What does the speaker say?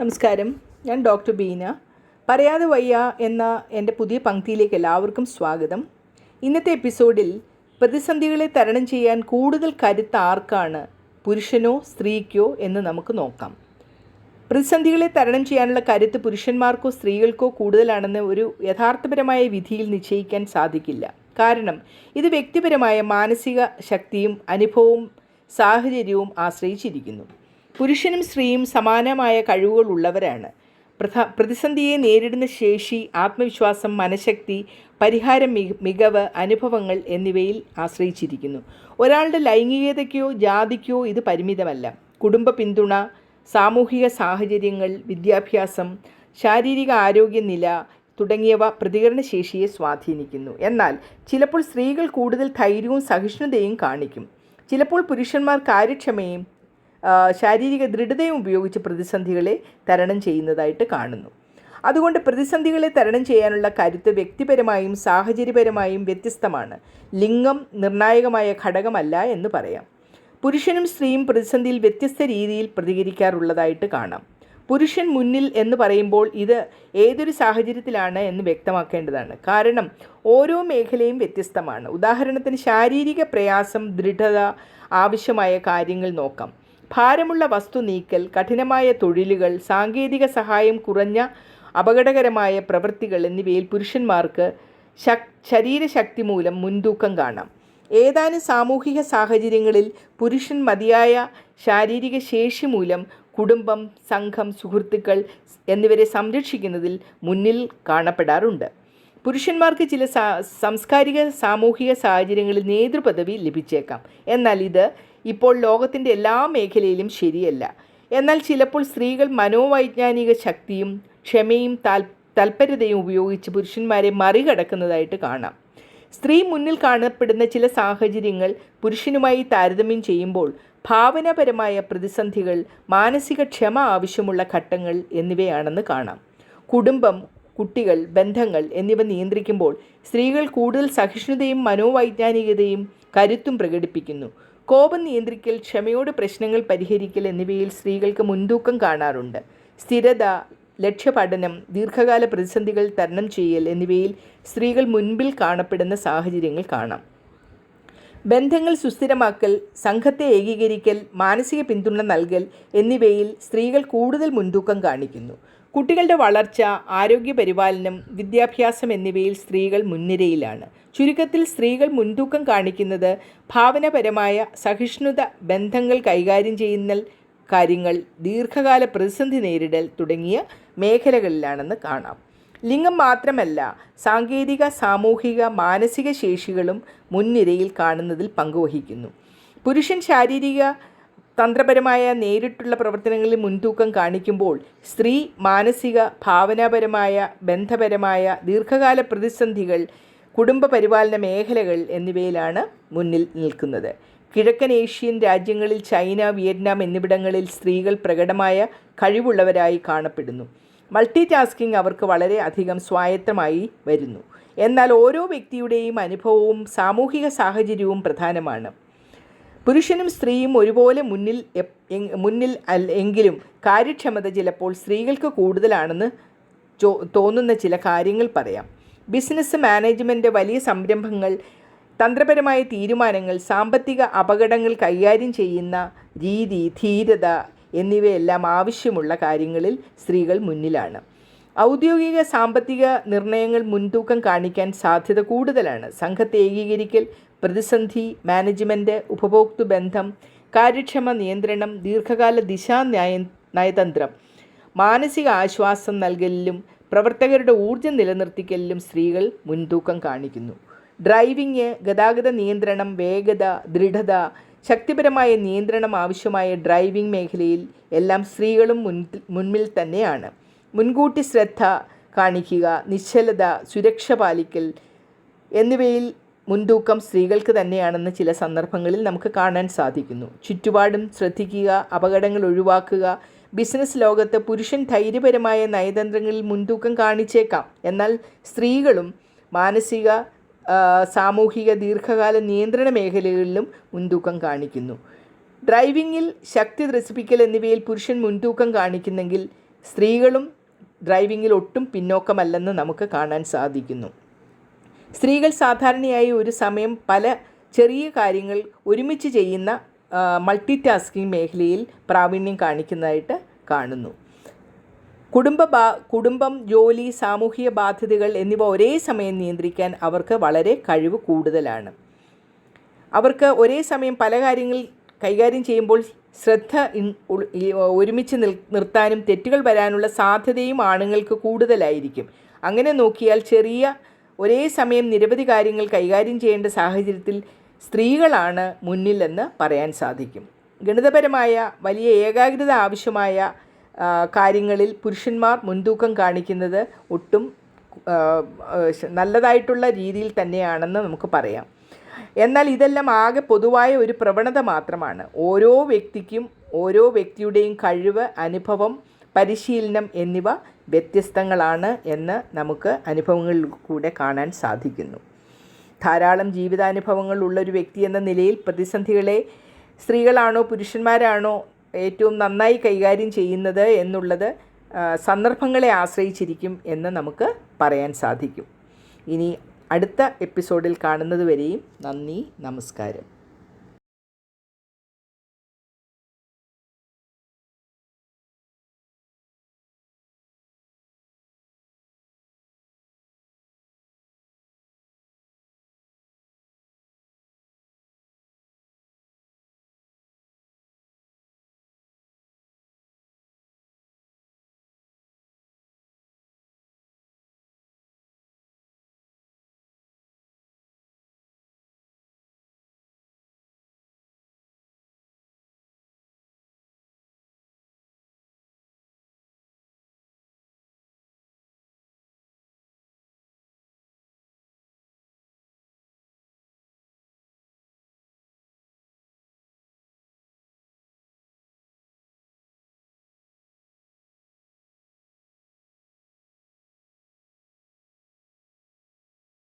നമസ്കാരം. ഞാൻ ഡോക്ടർ ബീന. പറയാതെ വയ്യ എന്ന എന്റെ പുതിയ പങ്ക്തിയിലേക്ക് എല്ലാവർക്കും സ്വാഗതം. ഇന്നത്തെ എപ്പിസോഡിൽ പ്രതിസന്ധികളെ തരണം ചെയ്യാൻ കൂടുതൽ കരുത്ത് ആർക്കാണ്? പുരുഷനോ സ്ത്രീക്കോ എന്ന് നമുക്ക് നോക്കാം. പ്രതിസന്ധികളെ തരണം ചെയ്യാനുള്ള കരുത്ത് പുരുഷന്മാർക്കോ സ്ത്രീകൾക്കോ കൂടുതലാണെന്ന് ഒരു യഥാർത്ഥപരമായ വിധിയിൽ നിശ്ചയിക്കാൻ സാധിക്കില്ല. കാരണം ഇത് വ്യക്തിപരമായ മാനസിക ശക്തിയും അനുഭവവും സാഹചര്യവും ആശ്രയിച്ചിരിക്കുന്നു. പുരുഷനും സ്ത്രീയും സമാനമായ കഴിവുകളുള്ളവരാണ്. പ്രധ പ്രതിസന്ധിയെ നേരിടുന്ന ശേഷി ആത്മവിശ്വാസം മനഃശക്തി പരിഹാരം മികവ് അനുഭവങ്ങൾ എന്നിവയിൽ ആശ്രയിച്ചിരിക്കുന്നു. ഒരാളുടെ ലൈംഗികതയ്ക്കോ ജാതിക്കോ ഇത് പരിമിതമല്ല. കുടുംബ പിന്തുണ സാമൂഹിക സാഹചര്യങ്ങൾ വിദ്യാഭ്യാസം ശാരീരിക ആരോഗ്യനില തുടങ്ങിയവ പ്രതികരണശേഷിയെ സ്വാധീനിക്കുന്നു. എന്നാൽ ചിലപ്പോൾ സ്ത്രീകൾ കൂടുതൽ ധൈര്യവും സഹിഷ്ണുതയും കാണിക്കും. ചിലപ്പോൾ പുരുഷന്മാർ കാര്യക്ഷമയും ശാരീരിക ദൃഢതയും ഉപയോഗിച്ച് പ്രതിസന്ധികളെ തരണം ചെയ്യുന്നതായിട്ട് കാണുന്നു. അതുകൊണ്ട് പ്രതിസന്ധികളെ തരണം ചെയ്യാനുള്ള കരുത്ത് വ്യക്തിപരമായും സാഹചര്യപരമായും വ്യത്യസ്തമാണ്. ലിംഗം നിർണായകമായ ഘടകമല്ല എന്ന് പറയാം. പുരുഷനും സ്ത്രീയും പ്രതിസന്ധിയിൽ വ്യത്യസ്ത രീതിയിൽ പ്രതികരിക്കാറുള്ളതായിട്ട് കാണാം. പുരുഷൻ മുന്നിൽ എന്ന് പറയുമ്പോൾ ഇത് ഏതൊരു സാഹചര്യത്തിലാണ് എന്ന് വ്യക്തമാക്കേണ്ടതാണ്. കാരണം ഓരോ മേഖലയും വ്യത്യസ്തമാണ്. ഉദാഹരണത്തിന് ശാരീരിക പ്രയാസം ദൃഢത ആവശ്യമായ കാര്യങ്ങൾ നോക്കാം. ഭാരമുള്ള വസ്തു നീക്കൽ കഠിനമായ തൊഴിലുകൾ സാങ്കേതിക സഹായം കുറഞ്ഞ അപകടകരമായ പ്രവൃത്തികൾ എന്നിവയിൽ പുരുഷന്മാർക്ക് ശക് ശരീരശക്തി മൂലം മുൻതൂക്കം കാണാം. ഏതാനും സാമൂഹിക സാഹചര്യങ്ങളിൽ പുരുഷൻ മതിയായ ശാരീരിക ശേഷി മൂലം കുടുംബം സംഘം സുഹൃത്തുക്കൾ എന്നിവരെ സംരക്ഷിക്കുന്നതിൽ മുന്നിൽ കാണപ്പെടാറുണ്ട്. പുരുഷന്മാർക്ക് ചില സാംസ്കാരിക സാമൂഹിക സാഹചര്യങ്ങളിൽ നേതൃപദവി ലഭിച്ചേക്കാം. എന്നാൽ ഇത് ഇപ്പോൾ ലോകത്തിന്റെ എല്ലാ മേഖലയിലും ശരിയല്ല. എന്നാൽ ചിലപ്പോൾ സ്ത്രീകൾ മനോവൈജ്ഞാനിക ശക്തിയും ക്ഷമയും താൽ തൽപരതയും ഉപയോഗിച്ച് പുരുഷന്മാരെ മറികടക്കുന്നതായിട്ട് കാണാം. സ്ത്രീ മുന്നിൽ കാണപ്പെടുന്ന ചില സാഹചര്യങ്ങൾ പുരുഷനുമായി താരതമ്യം ചെയ്യുമ്പോൾ ഭാവനാപരമായ പ്രതിസന്ധികൾ മാനസിക ക്ഷമ ആവശ്യമുള്ള ഘട്ടങ്ങൾ എന്നിവയാണെന്ന് കാണാം. കുടുംബം കുട്ടികൾ ബന്ധങ്ങൾ എന്നിവ നിയന്ത്രിക്കുമ്പോൾ സ്ത്രീകൾ കൂടുതൽ സഹിഷ്ണുതയും മനോവൈജ്ഞാനികതയും കരുത്തും പ്രകടിപ്പിക്കുന്നു. കോപം നിയന്ത്രിക്കൽ ക്ഷമയോട് പ്രശ്നങ്ങൾ പരിഹരിക്കൽ എന്നിവയിൽ സ്ത്രീകൾക്ക് മുൻതൂക്കം കാണാറുണ്ട്. സ്ഥിരത ലക്ഷ്യപഠനം ദീർഘകാല പ്രതിസന്ധികൾ തരണം ചെയ്യൽ എന്നിവയിൽ സ്ത്രീകൾ മുൻപിൽ കാണപ്പെടുന്ന സാഹചര്യങ്ങൾ കാണാം. ബന്ധങ്ങൾ സുസ്ഥിരമാക്കൽ സംഘത്തെ ഏകീകരിക്കൽ മാനസിക പിന്തുണ നൽകൽ എന്നിവയിൽ സ്ത്രീകൾ കൂടുതൽ മുൻതൂക്കം കാണിക്കുന്നു. കുട്ടികളുടെ വളർച്ച ആരോഗ്യപരിപാലനം വിദ്യാഭ്യാസം എന്നിവയിൽ സ്ത്രീകൾ മുൻനിരയിലാണ്. ചുരുക്കത്തിൽ സ്ത്രീകൾ മുൻതൂക്കം കാണിക്കുന്നത് ഭാവനപരമായ സഹിഷ്ണുത ബന്ധങ്ങൾ കൈകാര്യം ചെയ്യുന്ന കാര്യങ്ങൾ ദീർഘകാല പ്രതിസന്ധി നേരിടൽ തുടങ്ങിയ മേഖലകളിലാണെന്ന് കാണാം. ലിംഗം മാത്രമല്ല സാങ്കേതിക സാമൂഹിക മാനസിക ശേഷികളും മുൻനിരയിൽ കാണുന്നതിൽ പങ്കുവഹിക്കുന്നു. പുരുഷൻ ശാരീരിക തന്ത്രപരമായ നേരിട്ടുള്ള പ്രവർത്തനങ്ങളിൽ മുൻതൂക്കം കാണിക്കുമ്പോൾ സ്ത്രീ മാനസിക ഭാവനാപരമായ ബന്ധപരമായ ദീർഘകാല പ്രതിസന്ധികൾ കുടുംബ പരിപാലന മേഖലകൾ എന്നിവയിലാണ് മുന്നിൽ നിൽക്കുന്നത്. കിഴക്കൻ ഏഷ്യൻ രാജ്യങ്ങളിൽ ചൈന വിയറ്റ്നാം എന്നിവിടങ്ങളിൽ സ്ത്രീകൾ പ്രകടമായ കഴിവുള്ളവരായി കാണപ്പെടുന്നു. മൾട്ടി ടാസ്കിംഗ് അവർക്ക് വളരെ അധികം സ്വായത്തമായി വരുന്നു. എന്നാൽ ഓരോ വ്യക്തിയുടെയും അനുഭവവും സാമൂഹിക സാഹചര്യവും പ്രധാനമാണ്. പുരുഷനും സ്ത്രീയും ഒരുപോലെ മുന്നിൽ മുന്നിൽ എങ്കിലും കാര്യക്ഷമത ചിലപ്പോൾ സ്ത്രീകൾക്ക് കൂടുതലാണെന്ന് തോന്നുന്ന ചില കാര്യങ്ങൾ പറയാം. ബിസിനസ് മാനേജ്മെന്റ് വലിയ സംരംഭങ്ങൾ തന്ത്രപരമായ തീരുമാനങ്ങൾ സാമ്പത്തിക അപകടങ്ങൾ കൈകാര്യം ചെയ്യുന്ന രീതി ധീരത എന്നിവയെല്ലാം ആവശ്യമുള്ള കാര്യങ്ങളിൽ സ്ത്രീകൾ മുന്നിലാണ്. ഔദ്യോഗിക സാമ്പത്തിക നിർണയങ്ങൾ മുൻതൂക്കം കാണിക്കാൻ സാധ്യത കൂടുതലാണ്. സംഘത്തെ ഏകീകരിക്കൽ പ്രതിസന്ധി മാനേജ്മെന്റ് ഉപഭോക്തൃ ബന്ധം കാര്യക്ഷമ നിയന്ത്രണം ദീർഘകാല ദിശാ നയ നയതന്ത്രം മാനസിക ആശ്വാസം നൽകലിലും പ്രവർത്തകരുടെ ഊർജം നിലനിർത്തിക്കലിലും സ്ത്രീകൾ മുൻതൂക്കം കാണിക്കുന്നു. ഡ്രൈവിംഗ് ഗതാഗത നിയന്ത്രണം വേഗത ദൃഢത ശക്തിപരമായ നിയന്ത്രണം ആവശ്യമായ ഡ്രൈവിംഗ് മേഖലയിൽ എല്ലാം സ്ത്രീകളും മുൻ തന്നെയാണ്. മുൻകൂട്ടി ശ്രദ്ധ കാണിക്കുക നിശ്ചലത സുരക്ഷ പാലിക്കൽ എന്നിവയിൽ മുൻതൂക്കം സ്ത്രീകൾക്ക് തന്നെയാണെന്ന് ചില സന്ദർഭങ്ങളിൽ നമുക്ക് കാണാൻ സാധിക്കുന്നു. ചുറ്റുപാടും ശ്രദ്ധിക്കുക അപകടങ്ങൾ ഒഴിവാക്കുക ബിസിനസ് ലോകത്ത് പുരുഷൻ ധൈര്യപരമായ നയതന്ത്രങ്ങളിൽ മുൻതൂക്കം കാണിച്ചേക്കാം. എന്നാൽ സ്ത്രീകളും മാനസിക സാമൂഹിക ദീർഘകാല നിയന്ത്രണ മേഖലകളിലും മുൻതൂക്കം കാണിക്കുന്നു. ഡ്രൈവിങ്ങിൽ ശക്തി ത്രസിപ്പിക്കൽ എന്നിവയിൽ പുരുഷൻ മുൻതൂക്കം കാണിക്കുന്നെങ്കിൽ സ്ത്രീകളും ഡ്രൈവിങ്ങിൽ ഒട്ടും പിന്നോക്കമല്ലെന്ന് നമുക്ക് കാണാൻ സാധിക്കുന്നു. സ്ത്രീകൾ സാധാരണയായി ഒരു സമയം പല ചെറിയ കാര്യങ്ങൾ ഒരുമിച്ച് ചെയ്യുന്ന മൾട്ടി ടാസ്കിംഗ് മേഖലയിൽ പ്രാവീണ്യം കാണിക്കുന്നതായിട്ട് കാണുന്നു. കുടുംബ കുടുംബം ജോലി സാമൂഹിക ബാധ്യതകൾ എന്നിവ ഒരേ സമയം നിയന്ത്രിക്കാൻ അവർക്ക് വളരെ കഴിവ് കൂടുതലാണ്. അവർക്ക് ഒരേ സമയം പല കാര്യങ്ങൾ കൈകാര്യം ചെയ്യുമ്പോൾ ശ്രദ്ധ ഒരുമിച്ച് നിർത്താനും തെറ്റുകൾ വരാനുള്ള സാധ്യതയും ആണുങ്ങൾക്ക് കൂടുതലായിരിക്കും. അങ്ങനെ നോക്കിയാൽ ചെറിയ ഒരേ സമയം നിരവധി കാര്യങ്ങൾ കൈകാര്യം ചെയ്യേണ്ട സാഹചര്യത്തിൽ സ്ത്രീകളാണ് മുന്നിലെന്ന് പറയാൻ സാധിക്കും. ഗണിതപരമായ വലിയ ഏകാഗ്രത ആവശ്യമായ കാര്യങ്ങളിൽ പുരുഷന്മാർ മുൻതൂക്കം കാണിക്കുന്നത് ഒട്ടും നല്ലതായിട്ടുള്ള രീതിയിൽ തന്നെയാണെന്ന് നമുക്ക് പറയാം. എന്നാൽ ഇതെല്ലാം ആകെ പൊതുവായ ഒരു പ്രവണത മാത്രമാണ്. ഓരോ വ്യക്തിക്കും ഓരോ വ്യക്തിയുടെയും കഴിവ് അനുഭവം പരിശീലനം എന്നിവ വ്യത്യസ്തങ്ങളാണ് എന്ന് നമുക്ക് അനുഭവങ്ങളിൽ കൂടെ കാണാൻ സാധിക്കുന്നു. ധാരാളം ജീവിതാനുഭവങ്ങൾ ഉള്ള ഒരു വ്യക്തി എന്ന നിലയിൽ പ്രതിസന്ധികളെ സ്ത്രീകളാണോ പുരുഷന്മാരാണോ ഏറ്റവും നന്നായി കൈകാര്യം ചെയ്യുന്നത് എന്നുള്ളത് സന്ദർഭങ്ങളെ ആശ്രയിച്ചിരിക്കും എന്ന് നമുക്ക് പറയാൻ സാധിക്കും. ഇനി അടുത്ത എപ്പിസോഡിൽ കാണുന്നത് വരെയും നന്ദി നമസ്കാരം.